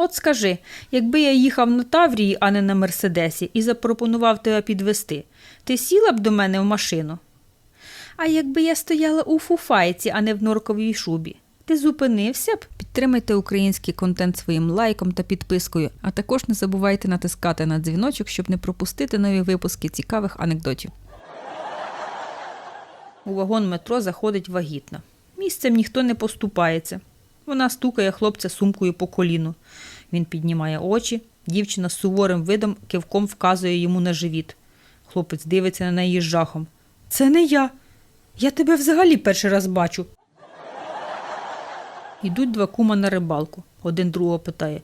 От скажи, якби я їхав на Таврії, а не на Мерседесі, і запропонував тебе підвести, ти сіла б до мене в машину? А якби я стояла у фуфайці, а не в норковій шубі, ти зупинився б? Підтримайте український контент своїм лайком та підпискою, а також не забувайте натискати на дзвіночок, щоб не пропустити нові випуски цікавих анекдотів. У вагон метро заходить вагітна. Місцем ніхто не поступається. Вона стукає хлопця сумкою по коліну. Він піднімає очі, дівчина з суворим видом кивком вказує йому на живіт. Хлопець дивиться на неї з жахом. Це не я. Я тебе взагалі перший раз бачу. Ідуть два кума на рибалку. Один другого питає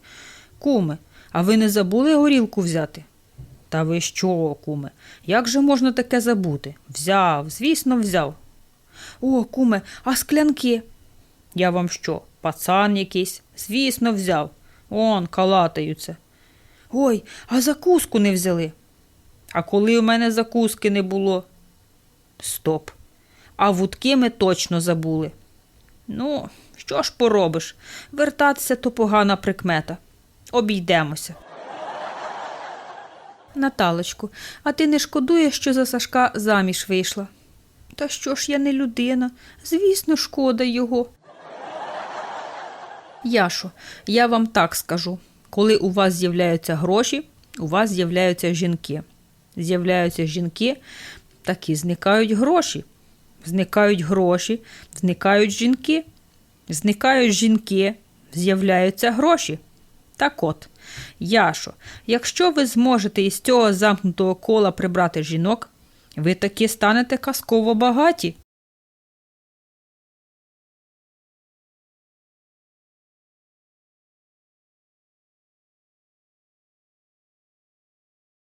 Куме, а ви не забули горілку взяти? Та ви що, куме? Як же можна таке забути? Взяв, звісно, взяв. О, куме, а склянки? Я вам що, пацан якийсь? Звісно, взяв. Он, калатаються. Ой, а закуску не взяли. А коли у мене закуски не було? Стоп. А вудки ми точно забули. Ну, що ж поробиш? Вертатися то погана прикмета. Обійдемося. Наталочку, а ти не шкодуєш, що за Сашка заміж вийшла? Та що ж я не людина? Звісно, шкода його. Яшо, я вам так скажу. Коли у вас з'являються гроші, у вас з'являються жінки. З'являються жінки, так і зникають гроші. Зникають гроші, зникають жінки. Зникають жінки, з'являються гроші. Так от, Яшо, якщо ви зможете із цього замкнутого кола прибрати жінок, ви таки станете казково багаті.